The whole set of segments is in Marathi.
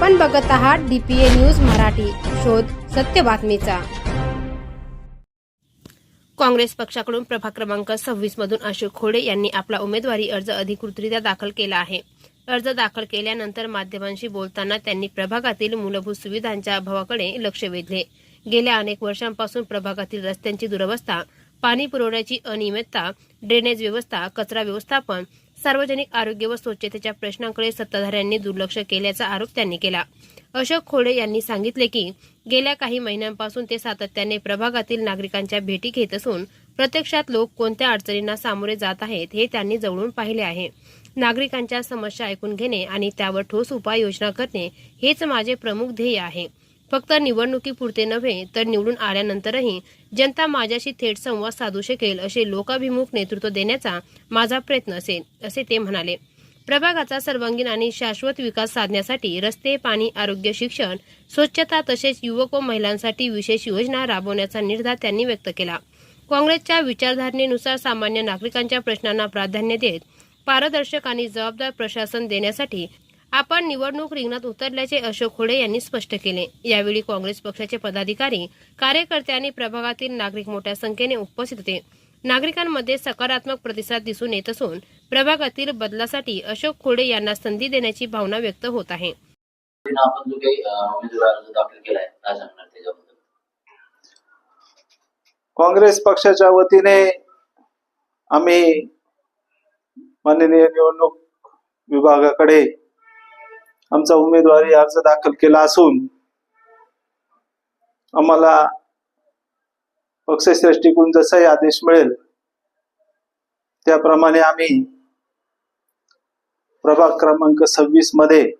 आपण बघत आहात डीपीए न्यूज मराठी. शोध सत्य बातमीचा. काँग्रेस पक्षाकडून प्रभाग क्रमांक सव्वीस मधून अशोक खोडे यांनी आपला उमेदवारी अर्ज अधिकृतरित्या दाखल केला आहे. अर्ज दाखल केल्यानंतर माध्यमांशी बोलताना त्यांनी प्रभागातील मूलभूत सुविधांच्या अभावाकडे लक्ष वेधले. गेल्या अनेक वर्षांपासून प्रभागातील रस्त्यांची दुरवस्था पाणी पुरवठ्याची अनियमितता ड्रेनेज व्यवस्था कचरा व्यवस्थापन सार्वजनिक आरोग्य व स्वच्छतेच्या प्रश्नांकडे सत्ताधाऱ्यांनी दुर्लक्ष केल्याचा आरोप त्यांनी केला. अशोक खोडे यांनी सांगितले की गेल्या काही महिन्यांपासून ते सातत्याने प्रभागातील नागरिकांच्या भेटी घेत असून प्रत्यक्षात लोक कोणत्या अडचणींना सामोरे जात आहेत हे त्यांनी जवळून पाहिले आहे. नागरिकांच्या समस्या ऐकून घेणे आणि त्यावर ठोस उपाययोजना करणे हेच माझे प्रमुख ध्येय आहे. फक्त निवडणुकीपुरते नव्हे तर निवडून आल्यानंतरही जनता माझ्याशी थेट संवाद साधू शकेल असे लोकाभिमुख नेतृत्व देण्याचा माझा प्रयत्न असेल असे ते म्हणाले. प्रभागाचा सर्वांगीण आणि शाश्वत विकास साधण्यासाठी रस्ते पाणी आरोग्य शिक्षण स्वच्छता तसेच युवक व महिलांसाठी विशेष योजना राबवण्याचा निर्धार त्यांनी व्यक्त केला. काँग्रेसच्या विचारधारणेनुसार सामान्य नागरिकांच्या प्रश्नांना प्राधान्य देत पारदर्शक आणि जबाबदार प्रशासन देण्यासाठी आपण निवडणूक रिंगणात उतरल्याचे अशोक खोडे यांनी स्पष्ट केले. यावेळी काँग्रेस पक्षाचे पदाधिकारी कार्यकर्ते आणि प्रभागातील नागरिक मोठ्या संख्येने उपस्थित होते. नागरिकांमध्ये सकारात्मक प्रतिसाद दिसून येत असून प्रभागातील बदलासाठी अशोक खोडे यांना संधी देण्याची भावना व्यक्त होत आहे. आपण जो काही अं, उमेदवार अर्ज दाखल केलाय काय सांगणार त्याच्याबद्दल? काँग्रेस पक्षाच्या वतीने आम्ही माननीय निवडणूक विभागाकडे आमचा उमेदवारी अर्ज दाखल केला असून आम्हाला पक्षश्रेष्ठीकडून जसाही आदेश मिळेल. त्याप्रमाणे आम्ही प्रभाग क्रमांक सव्वीसमध्ये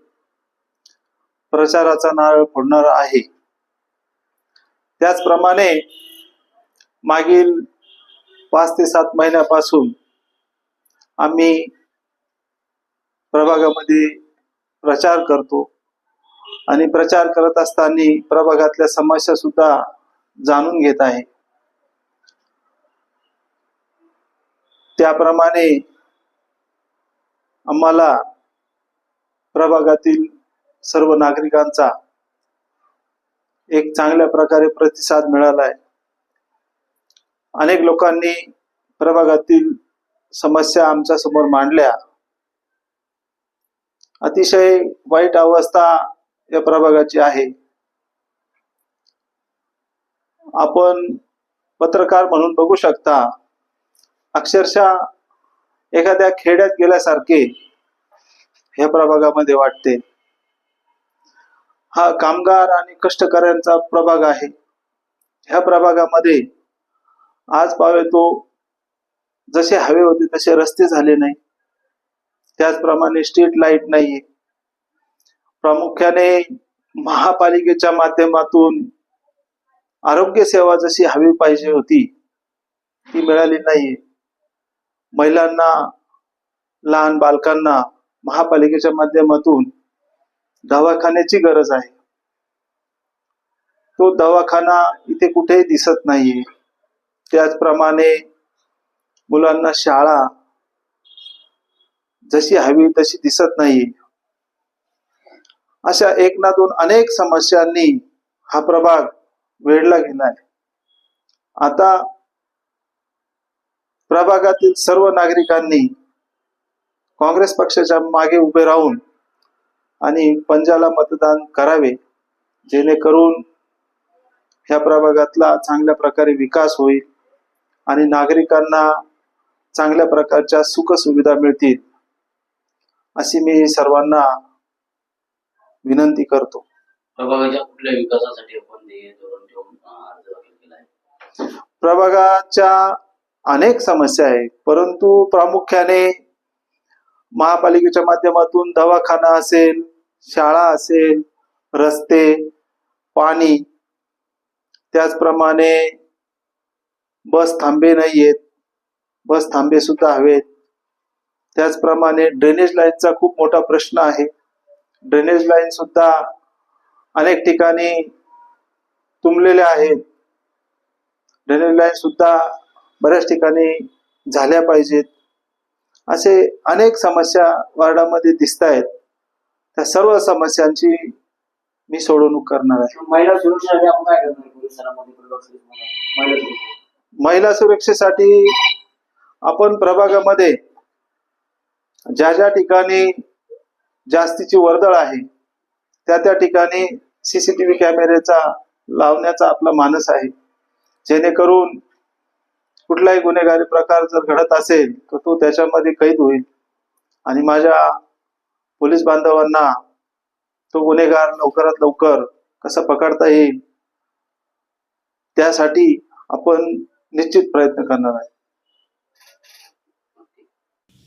प्रचाराचा नारळ फोडणार आहे. त्याचप्रमाणे मागील पाच ते सात महिन्यापासून आम्ही प्रभागामध्ये प्रचार करतो. आणि प्रचार करत असताना प्रभागातल्या समस्या सुद्धा जाणून घेत आहे. त्याप्रमाणे आम्हाला प्रभागातील सर्व नागरिकांचा एक चांगल्या प्रकारे प्रतिसाद मिळाला आहे. अनेक लोकांनी प्रभागातील समस्या आमच्यासमोर मांडल्या. अतिशय वाईट अवस्था या प्रभागाची आहे. आपण पत्रकार म्हणून बघू शकता अक्षरशः एखाद्या खेड्यात गेल्यासारखे या प्रभागामध्ये वाटते. हा कामगार आणि कष्टकऱ्यांचा प्रभाग आहे. ह्या प्रभागामध्ये आज पावे तो जसे हवे होते तसे रस्ते झाले नाही. त्याचप्रमाणे स्ट्रीट लाइट नाहीये. प्रामुख्याने महापालिकेच्या माध्यमातून आरोग्य सेवा जशी हवी पाहिजे होती ती मिळाली नाहीये. महिलांना लहान बालकांना महापालिकेच्या माध्यमातून दवाखान्याची गरज आहे. तो दवाखाना इथे कुठेही दिसत नाहीये. त्याचप्रमाणे मुलांना शाळा जशी हवी तशी दिसत नाही. अशा एक ना दोन अनेक समस्यांनी हा प्रभाग वेढला गेलाय आता प्रभागातील सर्व नागरिकांनी काँग्रेस पक्षाच्या मागे उभे राहून आणि पंजाला मतदान करावे जेणेकरून ह्या प्रभागातला चांगल्या प्रकारे विकास होईल आणि नागरिकांना चांगल्या प्रकारच्या सुख सुविधा मिळतील. अशी मी सर्वांना विनंती करतो. प्रभागाच्या कुठल्या विकासासाठी आपण ध्येय धोरण ठेवून अं, अर्ज दाखल केलाय प्रभागाच्या अनेक समस्या आहेत परंतु प्रामुख्याने महापालिकेच्या माध्यमातून दवाखाना असेल शाळा असेल रस्ते पाणी त्याचप्रमाणे बस थांबे नाहीयेत बस थांबे सुद्धा हवेत. त्याचप्रमाणे ड्रेनेज लाईनचा खूप मोठा प्रश्न आहे. ड्रेनेज लाईन सुद्धा अनेक ठिकाणी तुंबलेल्या आहेत. ड्रेनेज लाईन सुद्धा बऱ्याच ठिकाणी झाल्या पाहिजेत. असे अनेक समस्या वार्डामध्ये दिसत आहेत त्या सर्व समस्यांची मी सोडवणूक करणार आहे. महिला सुरक्षेसाठी आपण महिला सुरक्षा महिला सुरक्षेसाठी आपण प्रभागामध्ये ज्या ज्या ठिकाणी जास्तीची वर्दळ आहे त्या त्या ठिकाणी सीसीटीव्ही कॅमेरेचा लावण्याचा आपला मानस आहे. जेणेकरून कुठलाही गुन्हेगारी प्रकार जर घडत असेल तर तो त्याच्यामध्ये कैद होईल. आणि माझ्या पोलीस बांधवांना तो गुन्हेगार लवकरात लवकर कसा पकडता येईल त्यासाठी आपण निश्चित प्रयत्न करणार आहे.